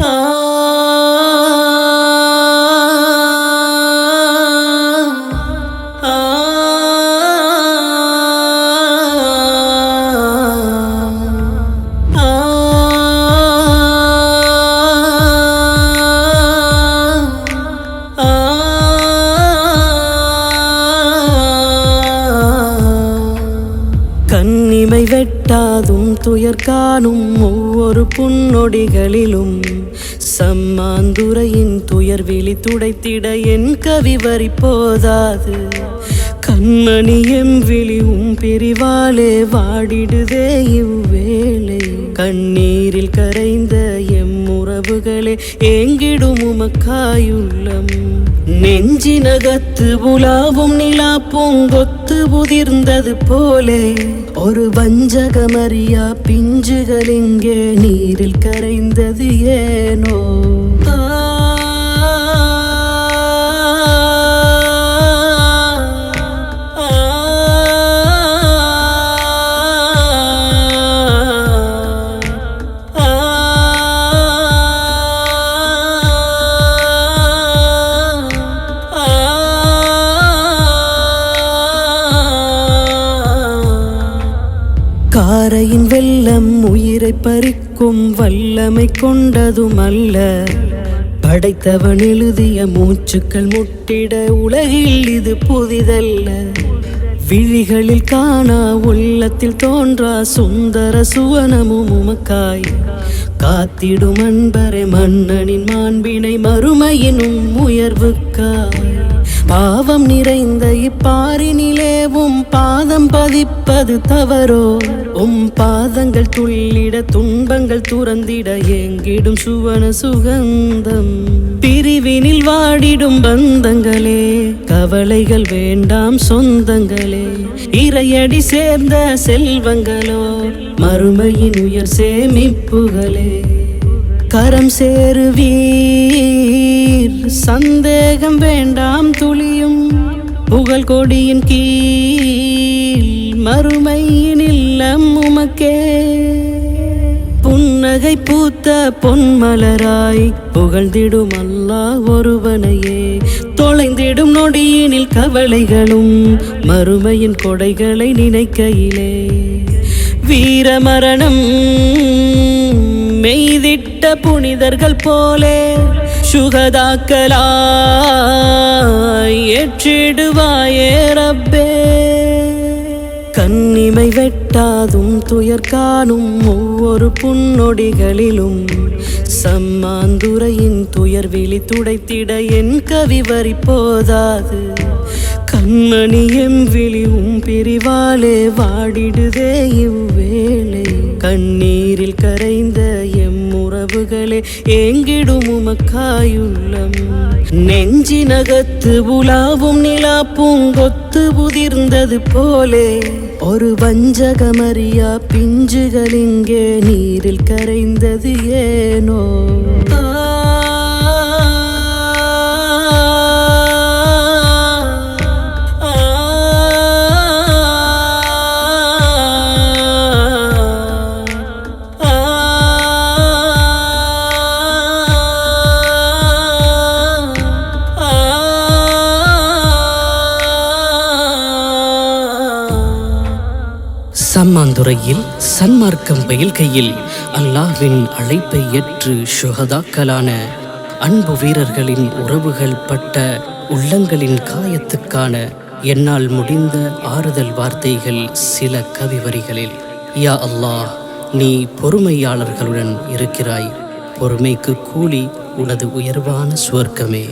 Ah. துயர் காணும் ஒவ்வொரு புன்னொடிகளிலும் சம்மாந்துரையின் துயர் விழி துடைத்திட என் கவி வரி போதாது. கண்மணி எம் விழிவும் பிரிவாலே வாடிடுதே இவ்வேளை. கண்ணீரில் கரைந்த கனவுகளே உறவுகளே ஏங்கிடும் உமக்காயுள்ளம். நெஞ்சினகத்து உலாவும் நிலா பூங்கொத்து உதிர்ந்தது போலே. ஒரு வஞ்சகமறியா பிஞ்சுகள் இங்கே நீரில் கரைந்தது ஏனோ? பாறையின் வெள்ளம் உயிரை பறிக்கும் வல்லமை கொண்டதும் அல்ல படைத்தவன் எழுதிய மூச்சுக்கள் முட்டிட உலகில் இது புதிதல்ல. விழிகளில் காணா உள்ளத்தில் தோன்றா சுந்தர சுவனமும் உமக்காய். காத்திடும் அன்பரை மன்னனின் மாண்பினை மறுமையினும் உயர்வுக்காய். பாவம் நிறைந்த இப்பாரினிலே உம் பாதம் பதிப்பது தவறோ? உம் பாதங்கள் துள்ளிட துன்பங்கள் துறந்திட எங்கிடும் சுவன சுகந்தம். பிரிவினில் வாடிடும் பந்தங்களே கவலைகள் வேண்டாம் சொந்தங்களே. இறையடி சேர்ந்த செல்வங்களோ மறுமையின் உயர் சேமிப்புகளே. கரம் சேருவீர். சந்தேகம் வேண்டாம் துளியும் புகழ் கொடியின் கீழ். மறுமையின் இல்லம் உமக்கே. புன்னகை பூத்த பொன்மலராய் புகழ்ந்திடும் அல்லா ஒருவனையே. தொலைந்திடும் நொடியினில் கவலைகளும் மறுமையின் கொடைகளை நினைக்கையிலே. வீரமரணம் மெய்திட்ட புனிதர்கள் போலே சுகதாக்கலாய் ஏற்றிடுவாயே ரப்பே. கண்ணிமை வெட்டாதும் துயர் காணும் ஒவ்வொரு புன்னொடிகளிலும் சம்மாந்துரையின் துயர் விழி துடைத்திட என் கவி வரி போதாது. கண்ணணி எம் விழி உம் பிரிவாலே வாடிடுதே இவ்வேளை. கண்ணீரில் கரைந்த எம் உறவுகளே ஏங்கிடும் உமக்காயுள்ளம். நெஞ்சினகத்து உலாவும் நிலா பூங்கொத்து புதிர்ந்தது போலே. ஒரு வஞ்சகமறியா பிஞ்சுகள் இங்கே நீரில் கரைந்தது ஏனோ? மாந்துறையில் சன்மார்க்கம் பயில்கையில் அல்லாஹ்வின் அழைப்பை ஏற்று சுகதாக்களான அன்பு வீரர்களின் உறவுகள் பட்ட உள்ளங்களின் காயத்துக்கான என்னால் முடிந்த ஆறுதல் வார்த்தைகள் சில கவிவரிகளில். யா அல்லாஹ் நீ பொறுமையாளர்களுடன் இருக்கிறாய். பொறுமைக்கு கூலி உனது உயர்வான சுவர்க்கமே.